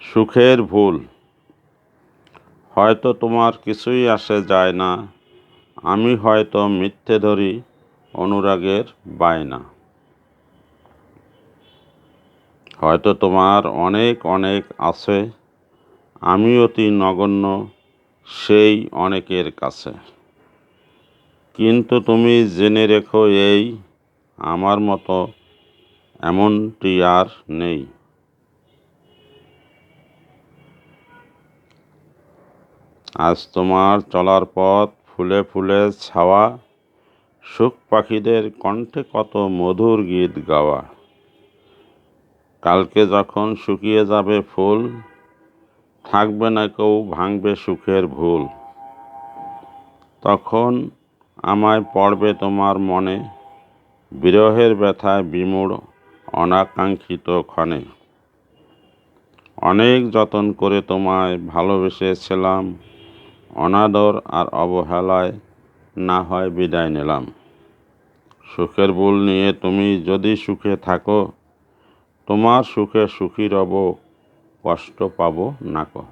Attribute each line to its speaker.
Speaker 1: সুখের ভুল। হয়তো তোমার কিছুই আসে যায় না। আমি হয়তো মিথ্যে ধরি, অনুরাগের বায়না। হয়তো তোমার অনেক অনেক আছে, আমি অতি নগণ্য, সেই অনেকের কাছে। কিন্তু তুমি জেনে রেখো, এই আমার মতো এমনটি আর নেই। আজ তোমার চলার পথ ফুলে ফুলে ছাওয়া। সুখ পাখিদের কণ্ঠে কত মধুর গীত গাওয়া। কালকে যখন শুকিয়ে যাবে ফুল, থাকবে না কেউ, ভাঙবে সুখের ভুল। তখন আমায় পড়বে তোমার মনে, বিরহের ব্যথায় বিমূঢ়, অনাকাঙ্ক্ষিত ক্ষণে। অনেক যতন করে তোমায় ভালোবেসেছিলাম অনাদর আর অবহেলায় না হয় বিদায় নিলাম। সুখের ভুল নিয়ে তুমি যদি সুখে থাকো, তোমার সুখে সুখী রব, কষ্ট পাবো নাকো